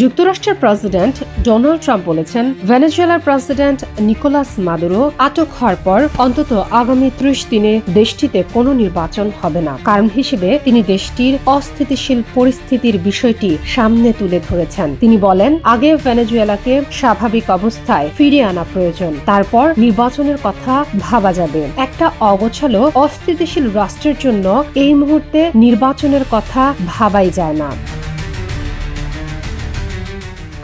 যুক্তরাষ্ট্রের president Donald Trump বলেছেন, ভেনেজুয়েলার প্রেসিডেন্ট নিকোলাস মাদুরো আটক হওয়ার পর অন্তত আগামী ত্রিশ দিনে দেশটিতে কোনো নির্বাচন হবে না। কারণ হিসেবে তিনি দেশটির অস্থিতিশীল পরিস্থিতির বিষয়টি সামনে তুলে ধরেছেন। তিনি বলেন, আগে ভেনেজুয়েলাকে স্বাভাবিক অবস্থায় ফিরিয়ে আনা প্রয়োজন, তারপর নির্বাচনের কথা ভাবা যাবে। একটা অগোছালো, অস্থিতিশীল রাষ্ট্রের জন্য এই মুহূর্তে নির্বাচনের কথা ভাবাই যায় না।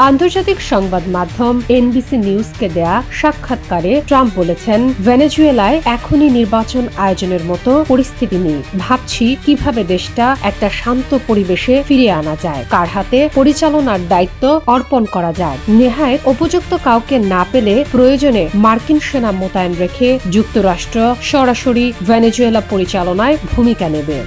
আন্তর্জাতিক সংবাদ মাধ্যম এনবিসি নিউজকে দেয়া সাক্ষাৎকারে ট্রাম্প বলেছেন, ভেনেজুয়েলায় এখনই নির্বাচন আয়োজনের মতো পরিস্থিতি নেই। ভাবছি কীভাবে দেশটা একটা শান্ত পরিবেশে ফিরিয়ে আনা যায়। কার হাতে পরিচালনার দায়িত্ব অর্পণ করা যায়? নেহায় উপযুক্ত কাউকে না পেলে প্রয়োজনে মার্কিন সেনা মোতায়েন রেখে যুক্তরাষ্ট্র সরাসরি ভেনেজুয়েলা পরিচালনায় ভূমিকা নেবে।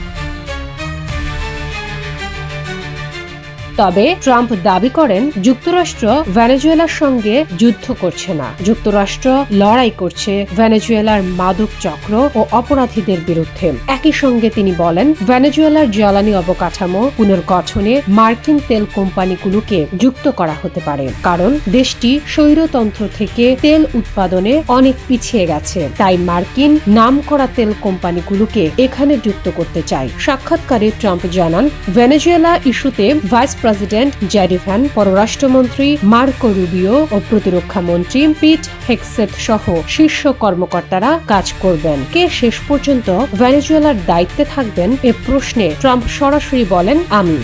তবে ট্রাম্প দাবি করেন যুক্তরাষ্ট্র ভেনেজুয়েলার সঙ্গে যুদ্ধ করছে না। যুক্তরাষ্ট্র লড়াই করছে ভেনেজুয়েলার মাদক চক্র ও অপরাধীদের বিরুদ্ধে। একই সঙ্গে তিনি বলেন, ভেনেজুয়েলার জ্বালানি অবকাঠামো পুনর্গঠনে মার্কিন তেল কোম্পানিগুলোকে যুক্ত করা হতে পারে। কারণ দেশটি স্বৈরতন্ত্র থেকে তেল উৎপাদনে অনেক পিছিয়ে গেছে। তাই মার্কিন নাম করা তেল কোম্পানিগুলোকে এখানে যুক্ত করতে চায়। সাক্ষাৎকারে ট্রাম্প জানান, ভেনেজুয়েলা ইস্যুতে ভাইস প্রেসিডেন্ট জ্যারি পররাষ্ট্রমন্ত্রী মার্কো রুবিও ও প্রতিরক্ষা মন্ত্রী পিট হেক্সেট সহ শীর্ষ কর্মকর্তারা কাজ করবেন। কে শেষ পর্যন্ত ভেনেজুয়েলার দায়িত্বে থাকবেন এ প্রশ্নে ট্রাম্প সরাসরি বলেন আমি।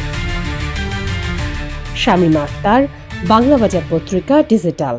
শামীম আক্তার বাংলা বাজার পত্রিকা ডিজিটাল।